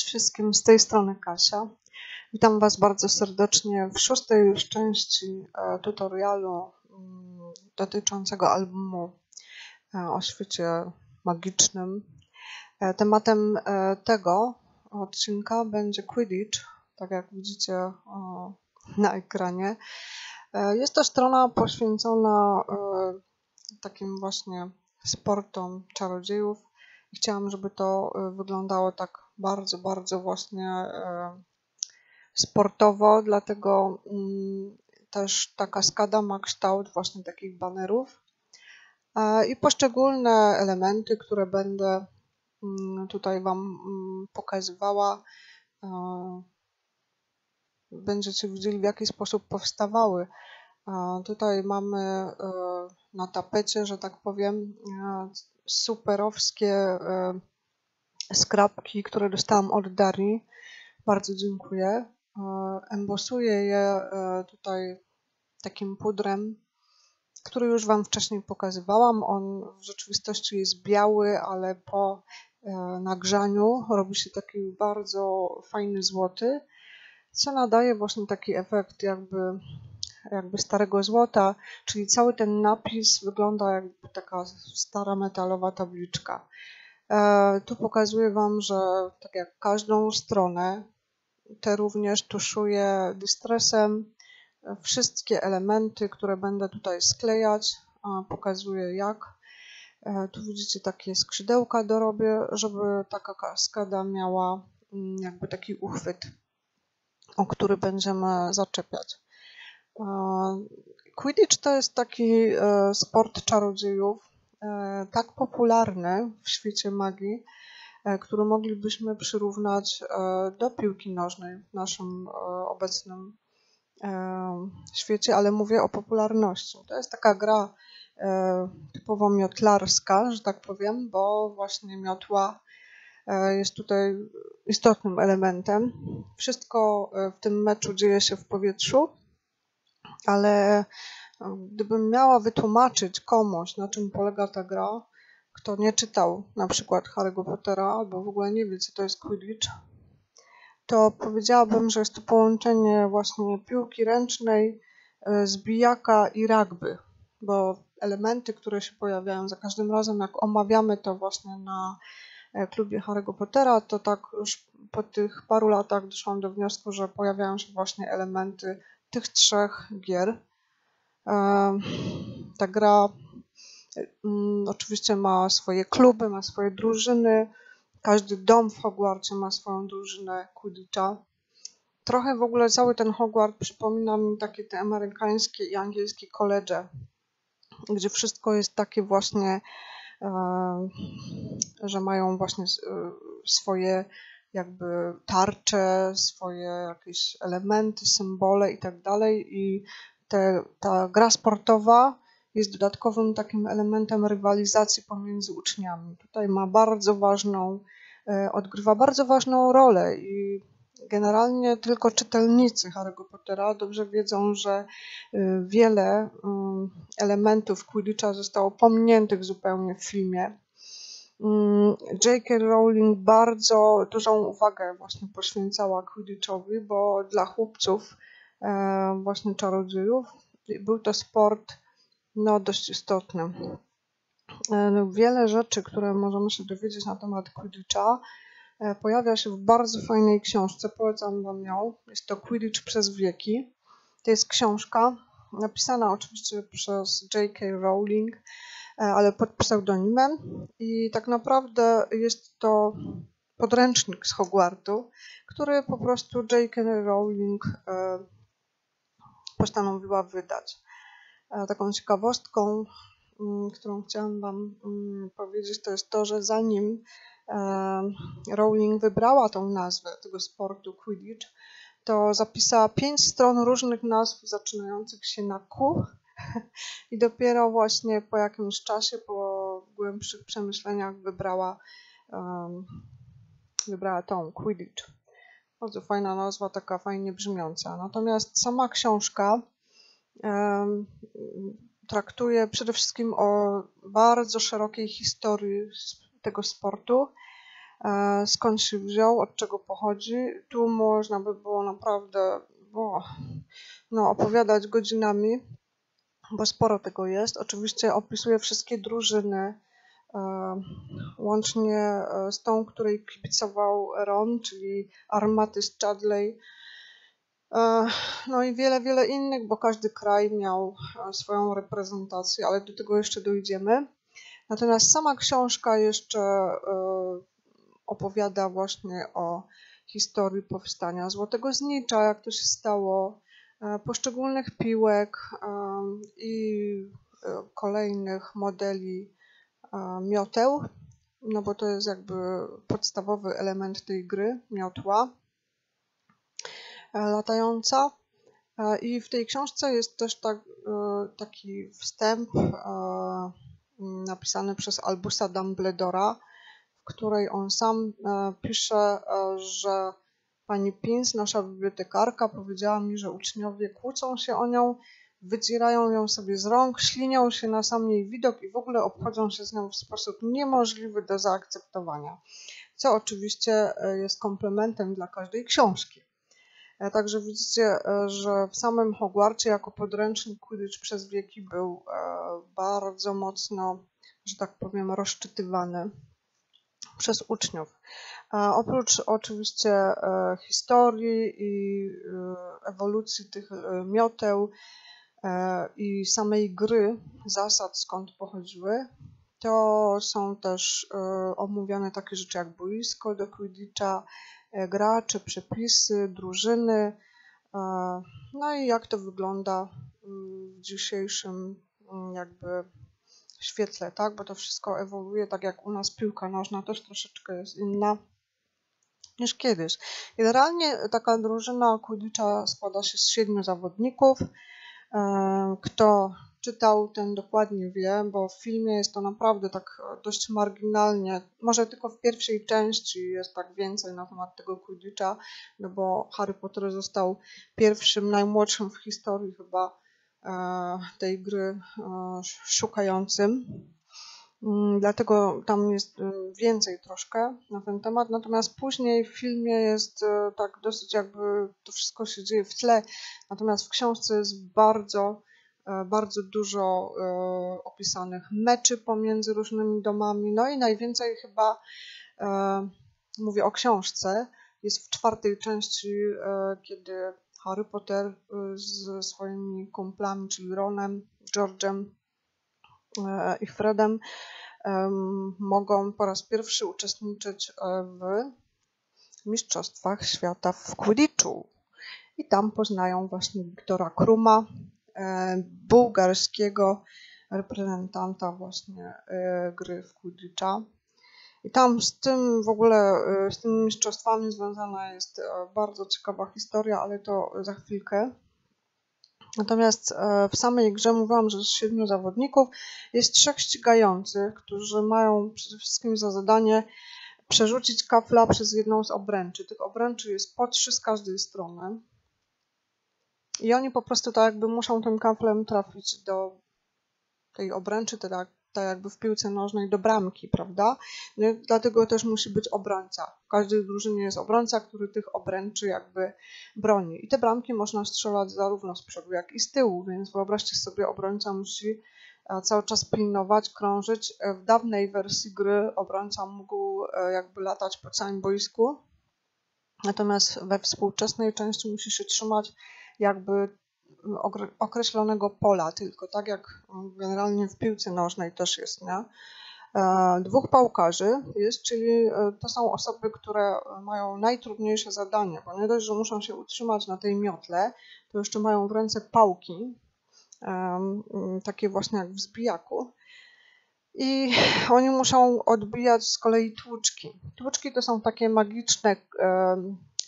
Wszystkim, z tej strony Kasia. Witam Was bardzo serdecznie w szóstej już części e, tutorialu mm, dotyczącego albumu e, o świecie magicznym. E, tematem tego odcinka będzie Quidditch, tak jak widzicie na ekranie. Jest to strona poświęcona takim właśnie sportom czarodziejów. Chciałam, żeby to wyglądało tak bardzo, bardzo właśnie e, sportowo, dlatego mm, też ta kaskada ma kształt właśnie takich banerów e, i poszczególne elementy, które będę mm, tutaj Wam mm, pokazywała, e, będziecie widzieli w jaki sposób powstawały. Tutaj mamy na tapecie, że tak powiem, superowskie skrapki, które dostałam od Darii. Bardzo dziękuję. E, embosuję je e, tutaj takim pudrem, który już Wam wcześniej pokazywałam. On w rzeczywistości jest biały, ale po e, nagrzaniu robi się taki bardzo fajny złoty, co nadaje właśnie taki efekt jakby, jakby starego złota, czyli cały ten napis wygląda jak taka stara metalowa tabliczka. E, tu pokazuję Wam, że tak jak każdą stronę, te również tuszuję dystresem. Wszystkie elementy, które będę tutaj sklejać, pokazuję jak. E, tu widzicie takie skrzydełka dorobię, żeby taka kaskada miała mm, jakby taki uchwyt, o który będziemy zaczepiać. E, Quidditch to jest taki sport czarodziejów, tak popularny w świecie magii, e, który moglibyśmy przyrównać e, do piłki nożnej w naszym obecnym świecie, ale mówię o popularności. To jest taka gra typowo miotlarska, że tak powiem, bo właśnie miotła jest tutaj istotnym elementem. Wszystko w tym meczu dzieje się w powietrzu, ale Gdybym miała wytłumaczyć komuś, na czym polega ta gra, kto nie czytał na przykład Harry'ego Pottera albo w ogóle nie wie, co to jest Quidditch, to powiedziałabym, że jest to połączenie właśnie piłki ręcznej, e, zbijaka i rugby, bo elementy, które się pojawiają za każdym razem, jak omawiamy to właśnie na e, klubie Harry'ego Pottera, to tak już po tych paru latach doszłam do wniosku, że pojawiają się właśnie elementy tych trzech gier. Ta gra mm, oczywiście ma swoje kluby, ma swoje drużyny. Każdy dom w Hogwarcie ma swoją drużynę Quidditcha. Trochę w ogóle cały ten Hogwart przypomina mi takie te amerykańskie i angielskie koledże, gdzie wszystko jest takie właśnie, że mają właśnie swoje jakby tarcze, swoje jakieś elementy, symbole i tak dalej i te, ta gra sportowa jest dodatkowym takim elementem rywalizacji pomiędzy uczniami. Tutaj ma bardzo ważną, e, odgrywa bardzo ważną rolę i generalnie tylko czytelnicy Harry'ego Pottera dobrze wiedzą, że e, wiele mm, elementów Quidditcha zostało pominiętych zupełnie w filmie. Mm, J.K. Rowling bardzo dużą uwagę właśnie poświęcała Quidditchowi, bo dla chłopców właśnie czarodziejów. Był to sport no, dość istotny. E, wiele rzeczy, które możemy się dowiedzieć na temat Quidditcha, e, pojawia się w bardzo fajnej książce. Polecam Wam ją. Jest to Quidditch przez wieki. To jest książka napisana oczywiście przez J.K. Rowling, ale pod pseudonimem. I tak naprawdę jest to podręcznik z Hogwartu, który po prostu J.K. Rowling postanowiła wydać. E, taką ciekawostką, mm, którą chciałam Wam mm, powiedzieć, to jest to, że zanim e, Rowling wybrała tą nazwę tego sportu Quidditch, to zapisała pięć stron różnych nazw zaczynających się na Q i dopiero właśnie po jakimś czasie, po głębszych przemyśleniach wybrała, wybrała tą Quidditch. Bardzo fajna nazwa, taka fajnie brzmiąca. Natomiast sama książka traktuje przede wszystkim o bardzo szerokiej historii tego sportu. e, skąd się wziął, od czego pochodzi. Tu można by było naprawdę bo, no, opowiadać godzinami, bo sporo tego jest. Oczywiście opisuję wszystkie drużyny, łącznie z tą, której kibicował Ron, czyli Armaty z Chadley, no i wiele, wiele innych, bo każdy kraj miał swoją reprezentację, ale do tego jeszcze dojdziemy. Natomiast sama książka jeszcze e, opowiada właśnie o historii powstania Złotego Znicza, jak to się stało, e, poszczególnych piłek e, i kolejnych modeli mioteł, no bo to jest jakby podstawowy element tej gry, miotła latająca. I w tej książce jest też tak, taki wstęp napisany przez Albusa Dumbledora, w której on sam e, pisze, e, że pani Pins, nasza bibliotekarka, powiedziała mi, że uczniowie kłócą się o nią, wycierają ją sobie z rąk, ślinią się na sam jej widok i w ogóle obchodzą się z nią w sposób niemożliwy do zaakceptowania. Co oczywiście e, jest komplementem dla każdej książki. Także widzicie, że w samym Hogwarcie jako podręcznik Quidditch przez wieki był bardzo mocno, że tak powiem, rozczytywany przez uczniów. Oprócz oczywiście e, historii i e, ewolucji tych e, mioteł i samej gry, zasad skąd pochodziły, to są też omówione takie rzeczy jak boisko do Quidditcha, gracze, przepisy, drużyny, no i jak to wygląda w dzisiejszym jakby świetle, tak? Bo to wszystko ewoluuje, tak jak u nas piłka nożna też troszeczkę jest inna niż kiedyś. Generalnie taka drużyna Quidditcha składa się z siedmiu zawodników. Kto czytał, ten dokładnie wie, bo w filmie jest to naprawdę tak dość marginalnie. Może tylko w pierwszej części jest tak więcej na temat tego Quidditcha, no bo Harry Potter został pierwszym, najmłodszym w historii chyba E, tej gry e, szukającym. Mm, dlatego tam jest e, więcej troszkę na ten temat. Natomiast później w filmie jest tak dosyć jakby to wszystko się dzieje w tle. Natomiast w książce jest bardzo, bardzo dużo opisanych meczy pomiędzy różnymi domami. No i najwięcej chyba, mówię o książce, jest w czwartej części, kiedy Harry Potter y, ze swoimi kumplami, czyli Ronem, George'em i Fredem mogą po raz pierwszy uczestniczyć e, w Mistrzostwach Świata w Quidditchu. I tam poznają właśnie Wiktora Kruma, e, bułgarskiego reprezentanta właśnie gry w Quidditcha. I tam z tym w ogóle, z tymi mistrzostwami związana jest e, bardzo ciekawa historia, ale to za chwilkę. Natomiast e, w samej grze mówiłam, że z siedmiu zawodników jest trzech ścigających, którzy mają przede wszystkim za zadanie przerzucić kafla przez jedną z obręczy. Tych obręczy jest po trzy z każdej strony. I oni po prostu tak jakby muszą tym kaflem trafić do tej obręczy, tak tak jakby w piłce nożnej do bramki, prawda? No, dlatego też musi być obrońca. W każdej drużynie jest obrońca, który tych obręczy jakby broni. I te bramki można strzelać zarówno z przodu, jak i z tyłu, więc wyobraźcie sobie, obrońca musi e, cały czas pilnować, krążyć. E, w dawnej wersji gry obrońca mógł e, jakby latać po całym boisku, natomiast we współczesnej części musi się trzymać jakby określonego pola tylko, tak jak generalnie w piłce nożnej też jest, nie? E, dwóch pałkarzy jest, czyli e, to są osoby, które mają najtrudniejsze zadanie, bo nie dość, że muszą się utrzymać na tej miotle, to jeszcze mają w ręce pałki, takie właśnie jak w zbijaku. I oni muszą odbijać z kolei tłuczki. Tłuczki to są takie magiczne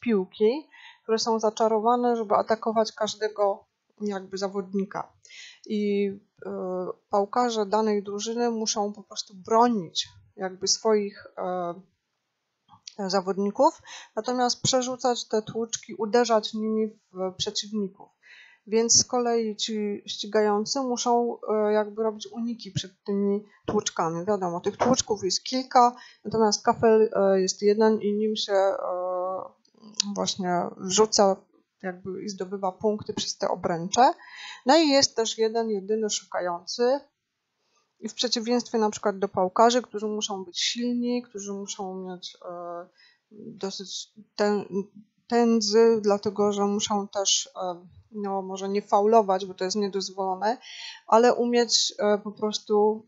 piłki, które są zaczarowane, żeby atakować każdego jakby zawodnika. I e, pałkarze danej drużyny muszą po prostu bronić jakby swoich e, zawodników, natomiast przerzucać te tłuczki, uderzać nimi w przeciwników. Więc z kolei ci ścigający muszą e, jakby robić uniki przed tymi tłuczkami. Wiadomo, tych tłuczków jest kilka, natomiast kafel jest jeden i nim się właśnie rzuca jakby zdobywa punkty przez te obręcze. No i jest też jeden, jedyny szukający. I w przeciwieństwie na przykład do pałkarzy, którzy muszą być silni, którzy muszą mieć dosyć ten, dlatego że muszą też no może nie faulować, bo to jest niedozwolone, ale umieć e, po prostu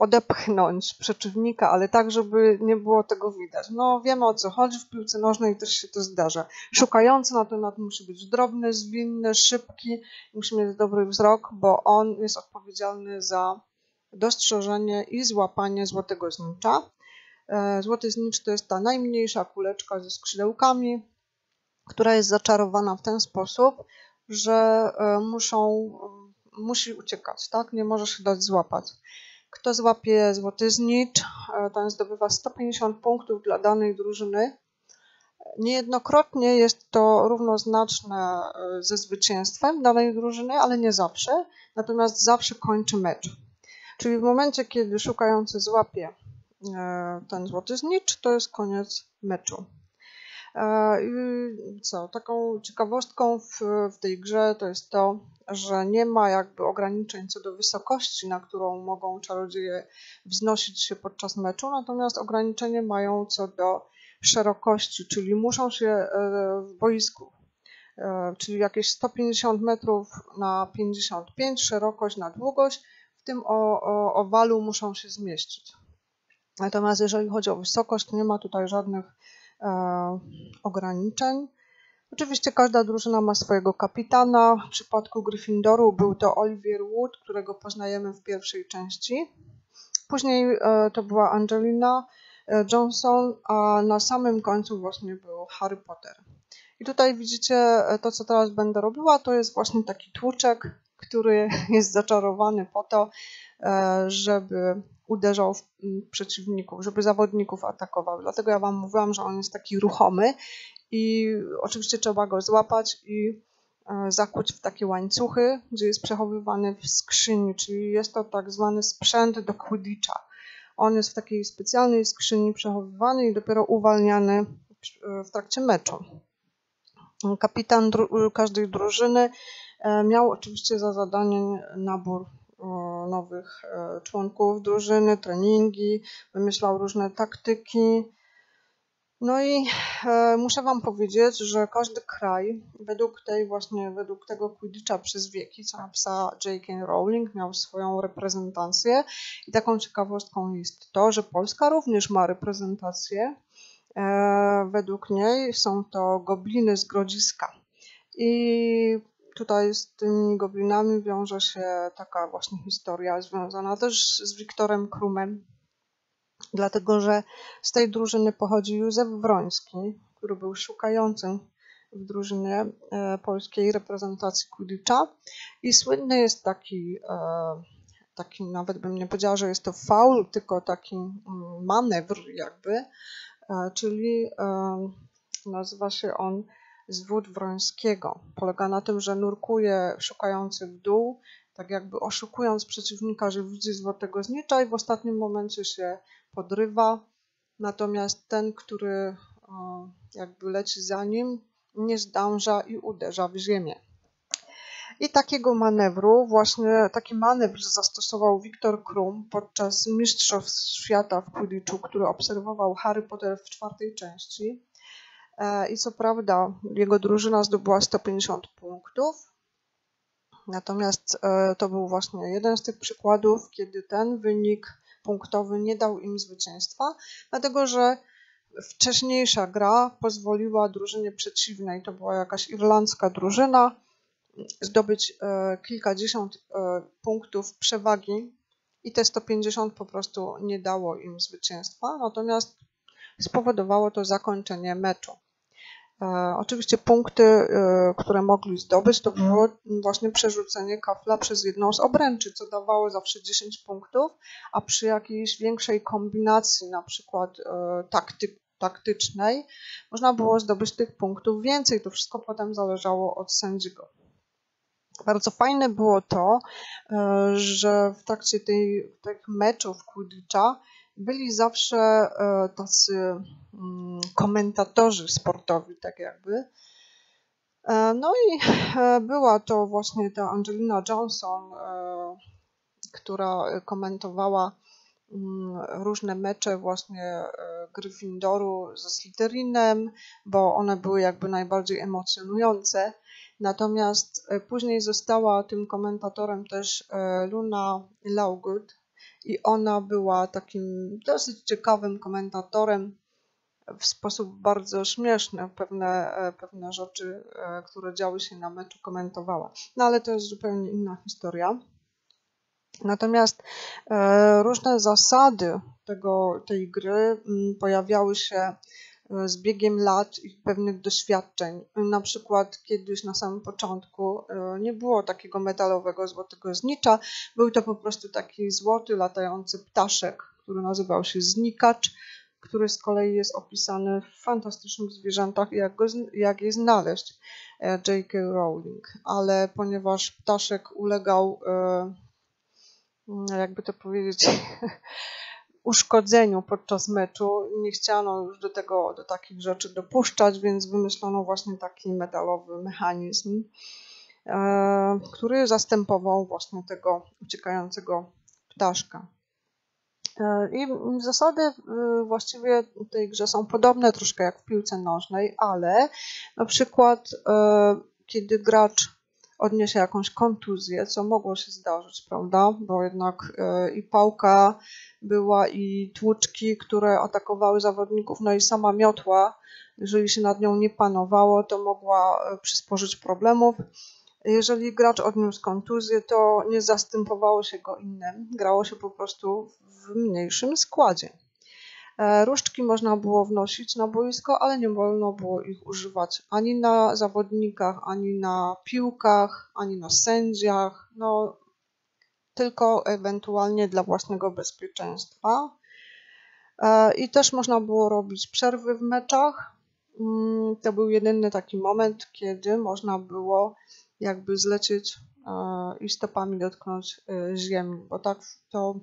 odepchnąć przeciwnika, ale tak, żeby nie było tego widać. No wiemy o co chodzi, w piłce nożnej też się to zdarza. Szukający na temat musi być drobny, zwinny, szybki, musi mieć dobry wzrok, bo on jest odpowiedzialny za dostrzeżenie i złapanie złotego znicza. E, złoty znicz to jest ta najmniejsza kuleczka ze skrzydełkami, która jest zaczarowana w ten sposób, że e, muszą, musi uciekać, tak? Nie może się dać złapać. Kto złapie złoty znicz, e, ten zdobywa 150 punktów dla danej drużyny. Niejednokrotnie jest to równoznaczne e, ze zwycięstwem danej drużyny, ale nie zawsze. Natomiast zawsze kończy mecz. Czyli w momencie, kiedy szukający złapie ten złoty znicz, to jest koniec meczu. E, co, taką ciekawostką w, w tej grze to jest to, że nie ma jakby ograniczeń co do wysokości, na którą mogą czarodzieje wznosić się podczas meczu, natomiast ograniczenie mają co do szerokości, czyli muszą się e, w boisku, e, czyli jakieś 150 metrów na 55, szerokość na długość, w tym o, o, owalu muszą się zmieścić. Natomiast jeżeli chodzi o wysokość, nie ma tutaj żadnych ograniczeń. Oczywiście każda drużyna ma swojego kapitana. W przypadku Gryffindoru był to Oliver Wood, którego poznajemy w pierwszej części. Później e, to była Angelina e, Johnson, a na samym końcu właśnie był Harry Potter. I tutaj widzicie to, co teraz będę robiła, to jest właśnie taki tłuczek, który jest zaczarowany po to, żeby uderzał w przeciwników, żeby zawodników atakował. Dlatego ja Wam mówiłam, że on jest taki ruchomy i oczywiście trzeba go złapać i e, zakuć w takie łańcuchy, gdzie jest przechowywany w skrzyni, czyli jest to tak zwany sprzęt do quidditcha. On jest w takiej specjalnej skrzyni przechowywany i dopiero uwalniany w trakcie meczu. Kapitan dru każdej drużyny e, miał oczywiście za zadanie nabór nowych e, członków drużyny, treningi, wymyślał różne taktyki. No i e, muszę Wam powiedzieć, że każdy kraj według tej właśnie, według tego Quidditcha przez wieki, co napisała J.K. Rowling, miał swoją reprezentację i taką ciekawostką jest to, że Polska również ma reprezentację. E, według niej są to gobliny z Grodziska. I tutaj z tymi goblinami wiąże się taka właśnie historia związana też z Wiktorem Krumem, dlatego że z tej drużyny pochodzi Józef Wroński, który był szukającym w drużynie e, polskiej reprezentacji Quidditcha. I słynny jest taki, e, taki nawet bym nie powiedziała, że jest to faul, tylko taki mm, manewr jakby, e, czyli nazywa się on zwód Wrońskiego. Polega na tym, że nurkuje szukający w dół, tak jakby oszukując przeciwnika, że widzi złotego znicza i w ostatnim momencie się podrywa. Natomiast ten, który jakby leci za nim, nie zdąża i uderza w ziemię. I takiego manewru, właśnie taki manewr zastosował Wiktor Krum podczas Mistrzostw Świata w Quidditchu, który obserwował Harry Potter w czwartej części. E, i co prawda jego drużyna zdobyła 150 punktów, natomiast e, to był właśnie jeden z tych przykładów, kiedy ten wynik punktowy nie dał im zwycięstwa, dlatego że wcześniejsza gra pozwoliła drużynie przeciwnej, to była jakaś irlandzka drużyna, zdobyć e, kilkadziesiąt punktów przewagi i te 150 po prostu nie dało im zwycięstwa, natomiast spowodowało to zakończenie meczu. E, oczywiście punkty, e, które mogli zdobyć, to było właśnie przerzucenie kafla przez jedną z obręczy, co dawało zawsze 10 punktów, a przy jakiejś większej kombinacji, na przykład e, takty, taktycznej, można było zdobyć tych punktów więcej. To wszystko potem zależało od sędziego. Bardzo fajne było to, że w trakcie tej, tych meczów Quidditcha byli zawsze e, tacy mm, komentatorzy sportowi, tak jakby. E, no i była to właśnie ta Angelina Johnson, która komentowała mm, różne mecze właśnie Gryffindoru ze Slytherinem, bo one były jakby najbardziej emocjonujące. Natomiast e, później została tym komentatorem też e, Luna Lowgood i ona była takim dosyć ciekawym komentatorem w sposób bardzo śmieszny pewne, e, pewne rzeczy, które działy się na meczu komentowała. No ale to jest zupełnie inna historia. Natomiast różne zasady tego, tej gry mm, pojawiały się z biegiem lat i pewnych doświadczeń. Na przykład kiedyś na samym początku e, nie było takiego metalowego złotego znicza, był to po prostu taki złoty latający ptaszek, który nazywał się znikacz, który z kolei jest opisany w fantastycznych zwierzętach, jak, go, jak je znaleźć e, J.K. Rowling. Ale ponieważ ptaszek ulegał, e, jakby to powiedzieć, uszkodzeniu podczas meczu. Nie chciano już do tego, do takich rzeczy dopuszczać, więc wymyślono właśnie taki metalowy mechanizm, e, który zastępował właśnie tego uciekającego ptaszka. E, I zasady e, właściwie w tej grze są podobne troszkę jak w piłce nożnej, ale na przykład kiedy gracz odniesie jakąś kontuzję, co mogło się zdarzyć, prawda? Bo jednak e, i pałka była, i tłuczki, które atakowały zawodników, no i sama miotła, jeżeli się nad nią nie panowało, to mogła e, przysporzyć problemów. Jeżeli gracz odniósł kontuzję, to nie zastępowało się go innym, grało się po prostu w mniejszym składzie. E, różdżki można było wnosić na boisko, ale nie wolno było ich używać ani na zawodnikach, ani na piłkach, ani na sędziach, no tylko ewentualnie dla własnego bezpieczeństwa. E, I też można było robić przerwy w meczach. Mm, to był jedyny taki moment, kiedy można było jakby zlecieć e, i stopami dotknąć ziemi, bo tak to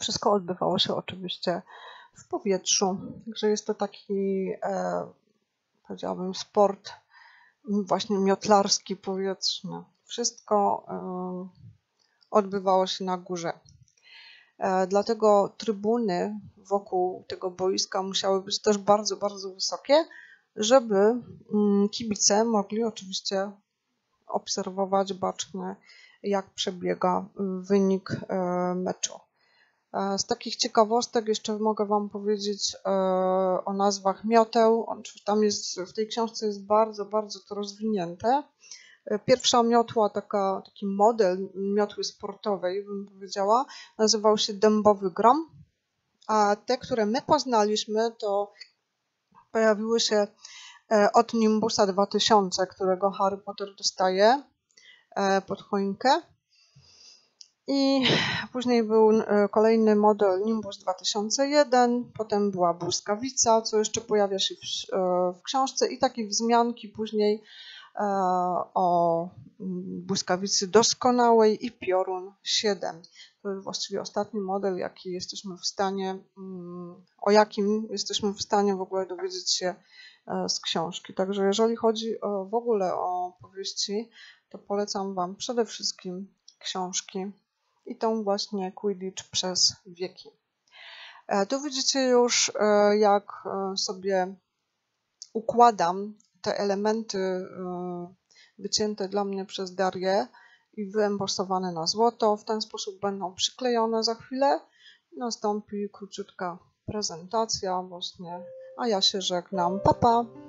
wszystko odbywało się oczywiście w powietrzu. Także jest to taki, e, sport właśnie miotlarski, powietrzny. Wszystko e, odbywało się na górze. E, dlatego trybuny wokół tego boiska musiały być też bardzo, bardzo wysokie, żeby mm, kibice mogli oczywiście obserwować bacznie, jak przebiega wynik e, meczu. E, z takich ciekawostek jeszcze mogę Wam powiedzieć e, o nazwach mioteł. Tam jest, w tej książce jest bardzo, bardzo to rozwinięte. E, pierwsza miotła, taka, taki model miotły sportowej, bym powiedziała, nazywał się dębowy gram, a te, które my poznaliśmy, to pojawiły się od Nimbusa 2000, którego Harry Potter dostaje pod choinkę. I później był e, kolejny model Nimbus 2001, potem była błyskawica, co jeszcze pojawia się w, e, w książce i takie wzmianki później e, o mm, błyskawicy doskonałej i piorun 7. To jest właściwie ostatni model, jaki jesteśmy w stanie, mm, o jakim jesteśmy w stanie w ogóle dowiedzieć się z książki. Także jeżeli chodzi o, w ogóle o powieści, to polecam Wam przede wszystkim książki i tą właśnie Quidditch przez wieki. E, tu widzicie już, e, jak e, sobie układam te elementy wycięte dla mnie przez Darię i wyembosowane na złoto. W ten sposób będą przyklejone za chwilę. Nastąpi króciutka prezentacja właśnie, a ja się żegnam. Pa, pa!